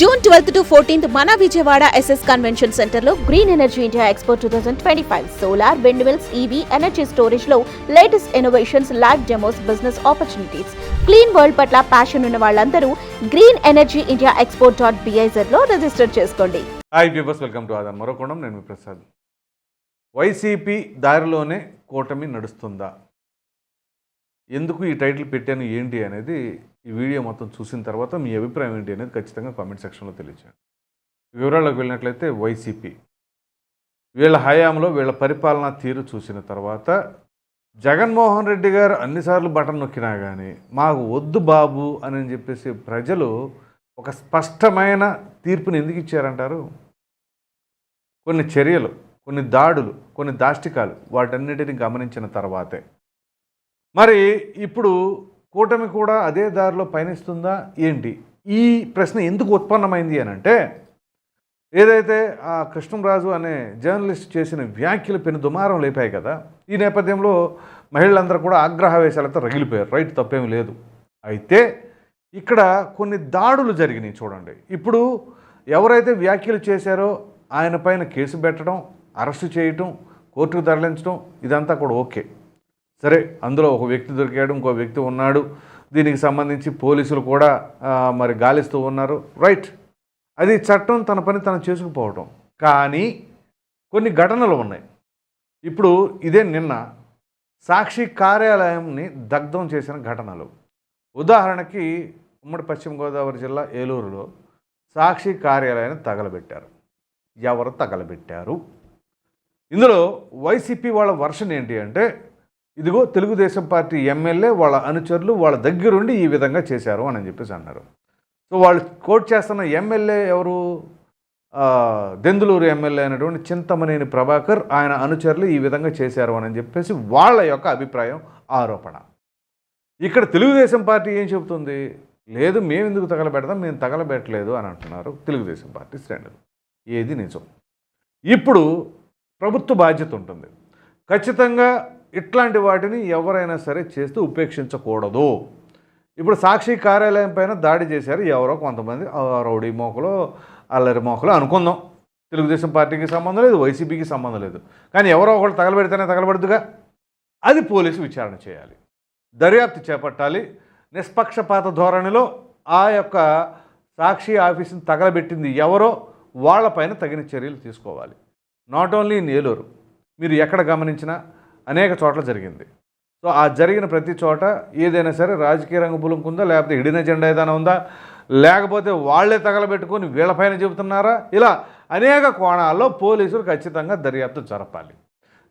June twelfth to fourteenth మన Vijayawada SS convention సెంటర్లో green energy India expo two thousand twenty five solar wind mills EV energy స్టోరేజ్లో latest innovations live demos business opportunities clean world పట్ల passion ఉన్న వాళ్ళందరూ green energy India expo dot బిఐజర్లో register చేసుకోండి. Hi viewers welcome to ఆదాన్ మరొకొండం నేను మీ Prasad. YCP దారిలోనే కూటమి నడుస్తుందా? ఎందుకు ఈ టైటిల్ పెట్టాను ఏంటి అనేది ఈ వీడియో మొత్తం చూసిన తర్వాత మీ అభిప్రాయం ఏంటి అనేది ఖచ్చితంగా కామెంట్ సెక్షన్లో తెలియచేయండి. వివరాల్లోకి వెళ్ళినట్లయితే వైసీపీ. వీళ్ళ హయాంలో వీళ్ళ పరిపాలనా తీరు చూసిన తర్వాత జగన్మోహన్ రెడ్డి గారు అన్నిసార్లు బటన్ నొక్కినా కానీ మాకు వద్దు బాబు అని చెప్పేసి ప్రజలు ఒక స్పష్టమైన తీర్పుని ఎందుకు ఇచ్చారంటారు? కొన్ని చర్యలు కొన్ని దాడులు కొన్ని దాష్టికాలు వాటన్నిటిని గమనించిన తర్వాతే. మరి ఇప్పుడు కూటమి కూడా అదే దారిలో పయనిస్తుందా ఏంటి? ఈ ప్రశ్న ఎందుకు ఉత్పన్నమైంది అని అంటే ఏదైతే ఆ కృష్ణంరాజు అనే జర్నలిస్ట్ చేసిన వ్యాఖ్యలు పెను దుమారం లేపాయి కదా ఈ నేపథ్యంలో మహిళలందరూ కూడా ఆగ్రహవేశాలతో రగిలిపోయారు. రైట్ తప్పేమీ లేదు. అయితే ఇక్కడ కొన్ని దాడులు జరిగినాయి చూడండి. ఇప్పుడు ఎవరైతే వ్యాఖ్యలు చేశారో ఆయన పైన కేసు పెట్టడం అరెస్టు చేయటం కోర్టుకు తరలించడం ఇదంతా కూడా ఓకే. సరే అందులో ఒక వ్యక్తి దొరికాడు ఇంకో వ్యక్తి ఉన్నాడు. దీనికి సంబంధించి పోలీసులు కూడా మరి గాలిస్తూ ఉన్నారు. రైట్ అది చట్టం తన పని తను చేసుకుపోవటం. కానీ కొన్ని ఘటనలు ఉన్నాయి. ఇప్పుడు ఇదే నిన్న సాక్షి కార్యాలయంని దగ్ధం చేసిన ఘటనలు. ఉదాహరణకి ఉమ్మడి పశ్చిమ గోదావరి జిల్లా ఏలూరులో సాక్షి కార్యాలయాన్ని తగలబెట్టారు. ఎవరు తగలబెట్టారు? ఇందులో వైసీపీ వాళ్ళ వర్షన్ ఏంటి అంటే ఇదిగో తెలుగుదేశం పార్టీ ఎమ్మెల్యే వాళ్ళ అనుచరులు వాళ్ళ దగ్గరుండి ఈ విధంగా చేశారు అని చెప్పేసి అన్నారు. సో వాళ్ళు కోట్ చేస్తున్న ఎమ్మెల్యే ఎవరు? దెందులూరు ఎమ్మెల్యే అయినటువంటి చింతమనేని ప్రభాకర్ ఆయన అనుచరులు ఈ విధంగా చేశారు అని చెప్పేసి వాళ్ళ యొక్క అభిప్రాయం ఆరోపణ. ఇక్కడ తెలుగుదేశం పార్టీ ఏం చెబుతుంది? లేదు మేము ఎందుకు తగలబెడతాం మేము తగలబెట్టలేదు అని అంటున్నారు తెలుగుదేశం పార్టీ శ్రేణులు. ఏది నిజం? ఇప్పుడు ప్రభుత్వ బాధ్యత ఉంటుంది. ఖచ్చితంగా ఇట్లాంటి వాటిని ఎవరైనా సరే చేస్తూ ఉపేక్షించకూడదు. ఇప్పుడు సాక్షి కార్యాలయం పైన దాడి చేశారు ఎవరో కొంతమంది రౌడీ మోకలో అల్లరి మోకలో అనుకుందాం. తెలుగుదేశం పార్టీకి సంబంధం లేదు వైసీపీకి సంబంధం లేదు. కానీ ఎవరో ఒకళ్ళు తగలబెడితేనే తగలబెడుతుగా అది పోలీసు విచారణ చేయాలి. దర్యాప్తు చేపట్టాలి. నిష్పక్షపాత ధోరణిలో ఆ యొక్క సాక్షి ఆఫీసుని తగలబెట్టింది ఎవరో వాళ్ళపైన తగిన చర్యలు తీసుకోవాలి. నాట్ ఓన్లీ ఇన్ ఏలూరు మీరు ఎక్కడ గమనించినా అనేక చోట్ల జరిగింది. సో ఆ జరిగిన ప్రతి చోట ఏదైనా సరే రాజకీయ రంగు పులుంకుందా లేకపోతే హిడిన జెండా ఏదైనా ఉందా? లేకపోతే వాళ్ళే తగలబెట్టుకొని వీళ్ళపైన చెబుతున్నారా? ఇలా అనేక కోణాల్లో పోలీసులు ఖచ్చితంగా దర్యాప్తు జరపాలి.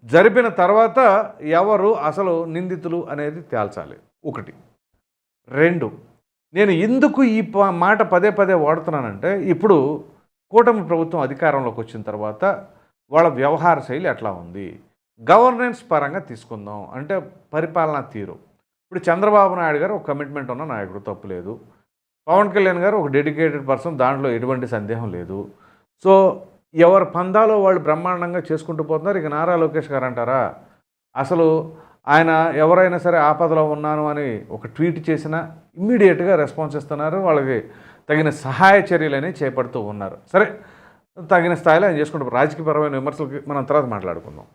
జరిపిన తర్వాత ఎవరు అసలు నిందితులు అనేది తేల్చాలి. ఒకటి. రెండు. నేను ఎందుకు ఈ మాట పదే పదే వాడుతున్నానంటే ఇప్పుడు కూటమి ప్రభుత్వం అధికారంలోకి వచ్చిన తర్వాత వాళ్ళ వ్యవహార శైలి ఎట్లా ఉంది? గవర్నెన్స్ పరంగా తీసుకుందాం. అంటే పరిపాలనా తీరు. ఇప్పుడు చంద్రబాబు నాయుడు గారు ఒక కమిట్మెంట్ ఉన్న నాయకుడు తప్పులేదు పవన్ కళ్యాణ్ గారు ఒక డెడికేటెడ్ పర్సన్ దాంట్లో ఎటువంటి సందేహం లేదు. సో ఎవరి పందాలో వాళ్ళు బ్రహ్మాండంగా చేసుకుంటూ పోతున్నారు ఇక నారా లోకేష్ గారు అంటారా? అసలు ఆయన ఎవరైనా సరే ఆపదలో ఉన్నాను అని ఒక ట్వీట్ చేసినా ఇమ్మీడియట్గా రెస్పాన్స్ ఇస్తున్నారు. వాళ్ళకి తగిన సహాయ చర్యలని చేపడుతూ ఉన్నారు. సరే తగిన స్థాయిలో ఆయన చేసుకుంటారు రాజకీయపరమైన విమర్శలకి మనం తర్వాత మాట్లాడుకుందాం.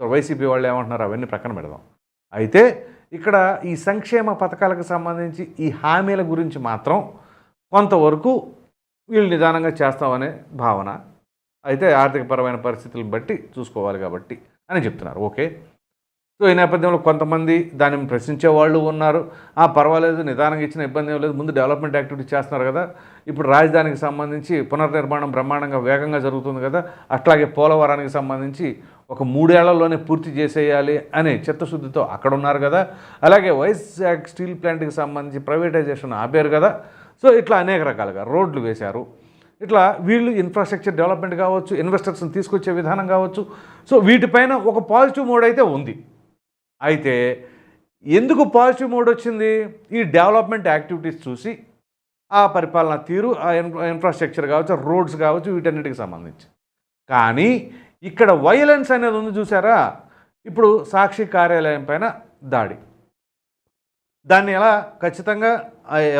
సో వైసీపీ వాళ్ళు ఏమంటున్నారు? అవన్నీ ప్రక్కన పెడదాం. అయితే ఇక్కడ ఈ సంక్షేమ పథకాలకు సంబంధించి ఈ హామీల గురించి మాత్రం కొంతవరకు వీళ్ళు నిదానంగా చేస్తామనే భావన అయితే ఆర్థికపరమైన పరిస్థితులను బట్టి చూసుకోవాలి కాబట్టి అని చెప్తున్నారు. ఓకే. సో ఈ నేపథ్యంలో కొంతమంది దానిని ప్రశ్నించే వాళ్ళు ఉన్నారు. ఆ పర్వాలేదు నిదానంగా ఇచ్చిన ఇబ్బంది ఏం లేదు. ముందు డెవలప్మెంట్ యాక్టివిటీ చేస్తున్నారు కదా. ఇప్పుడు రాజధానికి సంబంధించి పునర్నిర్మాణం బ్రహ్మాండంగా వేగంగా జరుగుతుంది కదా. అట్లాగే పోలవరానికి సంబంధించి ఒక మూడేళ్ళలోనే పూర్తి చేసేయాలి అనే చిత్తశుద్ధితో అక్కడ ఉన్నారు కదా. అలాగే వైజాగ్ స్టీల్ ప్లాంట్కి సంబంధించి ప్రైవేటైజేషన్ ఆపారు కదా. సో ఇట్లా అనేక రకాలుగా రోడ్లు వేశారు. ఇట్లా వీళ్ళు ఇన్ఫ్రాస్ట్రక్చర్ డెవలప్మెంట్ కావచ్చు ఇన్వెస్టర్స్ని తీసుకొచ్చే విధానం కావచ్చు. సో వీటిపైన ఒక పాజిటివ్ మోడ్ అయితే ఉంది. అయితే ఎందుకు పాజిటివ్ మోడ్ వచ్చింది? ఈ డెవలప్మెంట్ యాక్టివిటీస్ చూసి ఆ పరిపాలన తీరు ఆ ఇన్ఫ్రాస్ట్రక్చర్ కావచ్చు రోడ్స్ కావచ్చు వీటన్నిటికి సంబంధించి. కానీ ఇక్కడ వైలెన్స్ అనేది ఉంది చూసారా ఇప్పుడు సాక్షి కార్యాలయం పైన దాడి. దాన్ని ఎలా ఖచ్చితంగా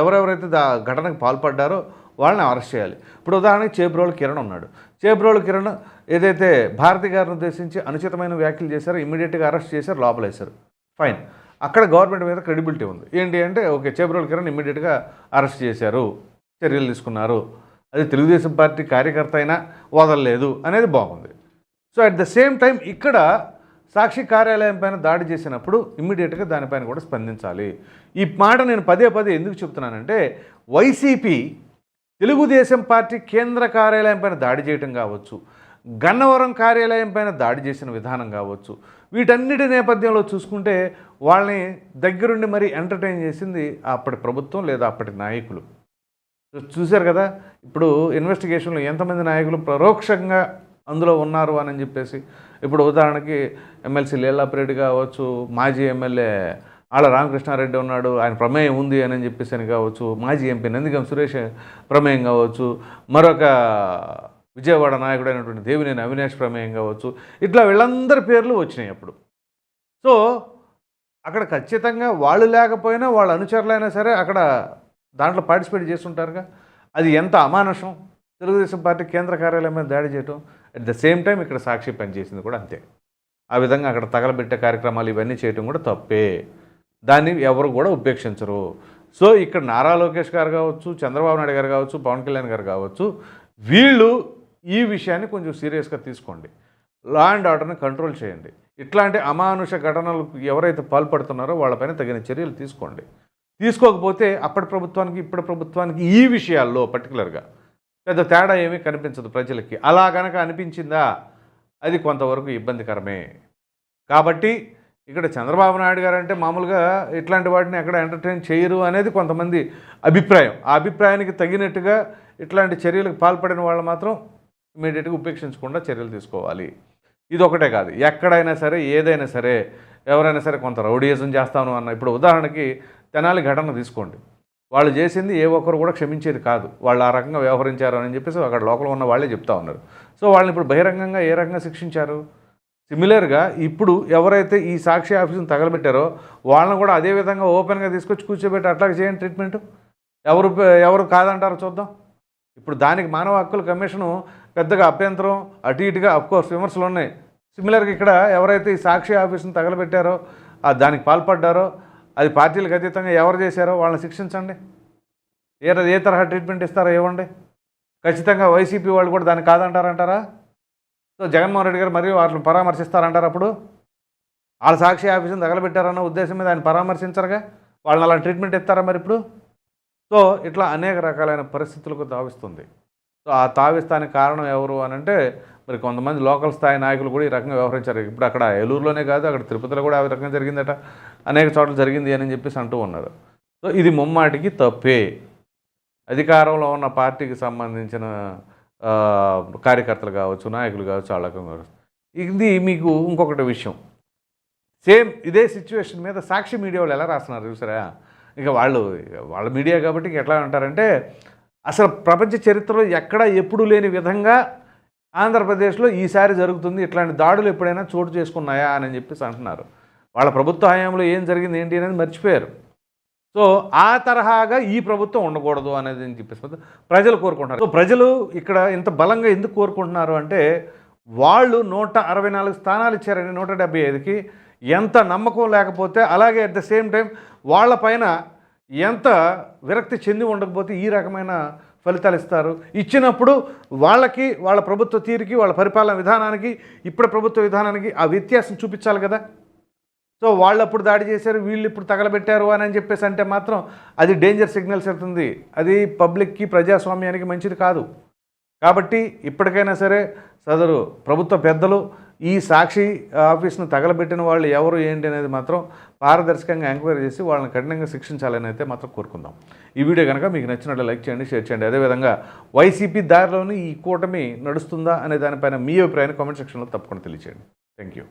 ఎవరెవరైతే దా ఘటనకు పాల్పడ్డారో వాళ్ళని అరెస్ట్ చేయాలి. ఇప్పుడు ఉదాహరణకి చేబ్రోలు కిరణ్ ఉన్నాడు. చేబ్రోలు కిరణ్ ఏదైతే భారతి గారిని ఉద్దేశించి అనుచితమైన వ్యాఖ్యలు చేశారో ఇమీడియట్గా అరెస్ట్ చేశారు లోపలేశారు. ఫైన్. అక్కడ గవర్నమెంట్ మీద క్రెడిబిలిటీ ఉంది. ఏంటి అంటే ఓకే చేబ్రోలు కిరణ్ ఇమీడియట్గా అరెస్ట్ చేశారు చర్యలు తీసుకున్నారు. అది తెలుగుదేశం పార్టీ కార్యకర్త అయినా వదలలేదు అనేది బాగుంది. So at the same time ఇక్కడ సాక్షి కార్యాలయం పైన దాడి చేసినప్పుడు ఇమ్మీడియట్గా దానిపైన కూడా స్పందించాలి. ఈ మాట నేను పదే పదే ఎందుకు చెప్తున్నానంటే వైసీపీ తెలుగుదేశం పార్టీ కేంద్ర కార్యాలయం పైన దాడి చేయటం కావచ్చు గన్నవరం కార్యాలయం పైన దాడి చేసిన విధానం కావచ్చు వీటన్నిటి నేపథ్యంలో చూసుకుంటే వాళ్ళని దగ్గరుండి మరి ఎంటర్టైన్ చేసింది అప్పటి ప్రభుత్వం లేదా అప్పటి నాయకులు. చూశారు కదా ఇప్పుడు ఇన్వెస్టిగేషన్లో ఎంతమంది నాయకులు పరోక్షంగా అందులో ఉన్నారు అని చెప్పేసి. ఇప్పుడు ఉదాహరణకి ఎమ్మెల్సీ లీలాప్రెడ్డి కావచ్చు మాజీ ఎమ్మెల్యే ఆళ్ళ రామకృష్ణారెడ్డి ఉన్నాడు ఆయన ప్రమేయం ఉంది అని చెప్పేసి అని కావచ్చు మాజీ ఎంపీ నందిగం సురేష్ ప్రమేయం కావచ్చు మరొక విజయవాడ నాయకుడైనటువంటి దేవినేని అవినాష్ ప్రమేయం కావచ్చు ఇట్లా వీళ్ళందరి పేర్లు వచ్చినాయి అప్పుడు. సో అక్కడ ఖచ్చితంగా వాళ్ళు లేకపోయినా వాళ్ళ అనుచరులైనా సరే అక్కడ దాంట్లో పార్టిసిపేట్ చేస్తుంటారుగా. అది ఎంత అమానుషం? తెలుగుదేశం పార్టీ కేంద్ర కార్యాలయం మీద దాడి చేయటం అట్ ద సేమ్ టైం ఇక్కడ సాక్షి పనిచేసింది కూడా అంతే. ఆ విధంగా అక్కడ తగలబెట్టే కార్యక్రమాలు ఇవన్నీ చేయటం కూడా తప్పే. దాన్ని ఎవరు కూడా ఉపేక్షించరు. సో ఇక్కడ నారా లోకేష్ గారు కావచ్చు చంద్రబాబు నాయుడు గారు కావచ్చు పవన్ కళ్యాణ్ గారు కావచ్చు వీళ్ళు ఈ విషయాన్ని కొంచెం సీరియస్గా తీసుకోండి. లా అండ్ ఆర్డర్ని కంట్రోల్ చేయండి. ఇట్లాంటి అమానుష ఘటనలకు ఎవరైతే పాల్పడుతున్నారో వాళ్ళపైన తగిన చర్యలు తీసుకోండి. తీసుకోకపోతే అప్పటి ప్రభుత్వానికి ఇప్పటి ప్రభుత్వానికి ఈ విషయాల్లో పర్టికులర్గా పెద్ద తేడా ఏమీ కనిపించదు ప్రజలకి. అలా గనక అనిపించిందా? అది కొంతవరకు ఇబ్బందికరమే. కాబట్టి ఇక్కడ చంద్రబాబు నాయుడు గారు అంటే మామూలుగా ఇట్లాంటి వాటిని ఎక్కడ ఎంటర్టైన్ చేయరు అనేది కొంతమంది అభిప్రాయం. ఆ అభిప్రాయానికి తగినట్టుగా ఇట్లాంటి చర్యలకు పాల్పడిన వాళ్ళు మాత్రం ఇమీడియట్గా ఉపేక్షించకుండా చర్యలు తీసుకోవాలి. ఇది ఒకటే కాదు. ఎక్కడైనా సరే ఏదైనా సరే ఎవరైనా సరే కొంత రౌడీయిజం చేస్తాను అన్న ఇప్పుడు ఉదాహరణకి తెనాలి ఘటన తీసుకోండి. వాళ్ళు చేసింది ఏ ఒక్కరు కూడా క్షమించేది కాదు. వాళ్ళు ఆ రకంగా వ్యవహరించారు అని చెప్పేసి అక్కడ లోపల ఉన్న వాళ్ళే చెప్తా ఉన్నారు. సో వాళ్ళని ఇప్పుడు బహిరంగంగా ఏ రకంగా శిక్షించారు? సిమిలర్గా ఇప్పుడు ఎవరైతే ఈ సాక్షి ఆఫీసును తగలబెట్టారో వాళ్ళని కూడా అదే విధంగా ఓపెన్గా తీసుకొచ్చి కూర్చోబెట్టి అట్లా చేయండి ట్రీట్మెంట్? ఎవరు ఎవరు కాదంటారో చూద్దాం. ఇప్పుడు దానికి మానవ హక్కుల కమిషను పెద్దగా అభ్యంతరం అటు ఇటుగా అఫ్కోర్స్ విమర్శలు ఉన్నాయి. సిమిలర్గా ఇక్కడ ఎవరైతే ఈ సాక్షి ఆఫీసును తగలబెట్టారో దానికి పాల్పడ్డారో అది పార్టీలకు అతీతంగా ఎవరు చేశారో వాళ్ళని శిక్షించండి. ఏ ఏ తరహా ట్రీట్మెంట్ ఇస్తారో ఇవ్వండి. ఖచ్చితంగా వైసీపీ వాళ్ళు కూడా దాన్ని కాదంటారంటారా? సో జగన్మోహన్ రెడ్డి గారు మరియు వాళ్ళని పరామర్శిస్తారంటారు అప్పుడు? వాళ్ళ సాక్షి ఆఫీసుని తగలబెట్టారన్న ఉద్దేశం మీద ఆయన పరామర్శించరుగా? వాళ్ళని అలా ట్రీట్మెంట్ ఇస్తారా మరి ఇప్పుడు? సో ఇట్లా అనేక రకాలైన పరిస్థితులకు తావిస్తుంది. సో ఆ తావిస్తానికి కారణం ఎవరు అని అంటే మరి కొంతమంది లోకల్ స్థాయి నాయకులు కూడా ఈ రకంగా వ్యవహరించారు. ఇప్పుడు అక్కడ ఏలూరులోనే కాదు అక్కడ తిరుపతిలో కూడా ఆ రకంగా జరిగిందట. అనేక చోట్ల జరిగింది అని చెప్పేసి అంటూ ఉన్నారు. సో ఇది ముమ్మాటికి తప్పే. అధికారంలో ఉన్న పార్టీకి సంబంధించిన కార్యకర్తలు కావచ్చు నాయకులు కావచ్చు వాళ్ళకు కావచ్చు. ఇది మీకు ఇంకొకటి విషయం. సేమ్ ఇదే సిచ్యువేషన్ మీద సాక్షి మీడియా వాళ్ళు ఎలా రాస్తున్నారు చూసారా? ఇక వాళ్ళు వాళ్ళ మీడియా కాబట్టి ఎట్లా అంటారంటే అసలు ప్రపంచ చరిత్రలో ఎక్కడ ఎప్పుడు లేని విధంగా ఆంధ్రప్రదేశ్లో ఈసారి జరుగుతుంది ఇట్లాంటి దాడులు ఎప్పుడైనా చోటు చేసుకున్నాయా అని చెప్పేసి అంటున్నారు. వాళ్ళ ప్రభుత్వ హయాంలో ఏం జరిగింది ఏంటి అనేది మర్చిపోయారు. సో ఆ తరహాగా ఈ ప్రభుత్వం ఉండకూడదు అనేది అని చెప్పేసి ప్రజలు కోరుకుంటున్నారు. సో ప్రజలు ఇక్కడ ఇంత బలంగా ఎందుకు కోరుకుంటున్నారు అంటే వాళ్ళు నూట అరవై నాలుగు స్థానాలు ఇచ్చారని నూట డెబ్బై ఐదుకి. ఎంత నమ్మకం లేకపోతే అలాగే అట్ ద సేమ్ టైం వాళ్ళపైన ఎంత విరక్తి చెంది ఉండకపోతే ఈ రకమైన ఫలితాలు ఇస్తారు. ఇచ్చినప్పుడు వాళ్ళకి వాళ్ళ ప్రభుత్వ తీరుకి వాళ్ళ పరిపాలన విధానానికి ఇప్పుడు ప్రభుత్వ విధానానికి ఆ వ్యత్యాసం చూపించాలి కదా. సో వాళ్ళు అప్పుడు దాడి చేశారు వీళ్ళు ఇప్పుడు తగలబెట్టారు అని అని చెప్పేసి అంటే మాత్రం అది డేంజర్ సిగ్నల్స్ అవుతుంది. అది పబ్లిక్కి ప్రజాస్వామ్యానికి మంచిది కాదు. కాబట్టి ఇప్పటికైనా సరే సదరు ప్రభుత్వ పెద్దలు ఈ సాక్షి ఆఫీస్ను తగలబెట్టిన వాళ్ళు ఎవరు ఏంటి అనేది మాత్రం పారదర్శకంగా ఎంక్వైరీ చేసి వాళ్ళని కఠినంగా శిక్షించాలని అయితే మాత్రం కోరుకుందాం. ఈ వీడియో కనుక మీకు నచ్చినట్లు లైక్ చేయండి షేర్ చేయండి. అదేవిధంగా వైసీపీ దారిలోని ఈ కూటమి నడుస్తుందా అనే దానిపైన మీ అభిప్రాయాన్ని కామెంట్ సెక్షన్లో తప్పకుండా తెలియచేయండి. Thank you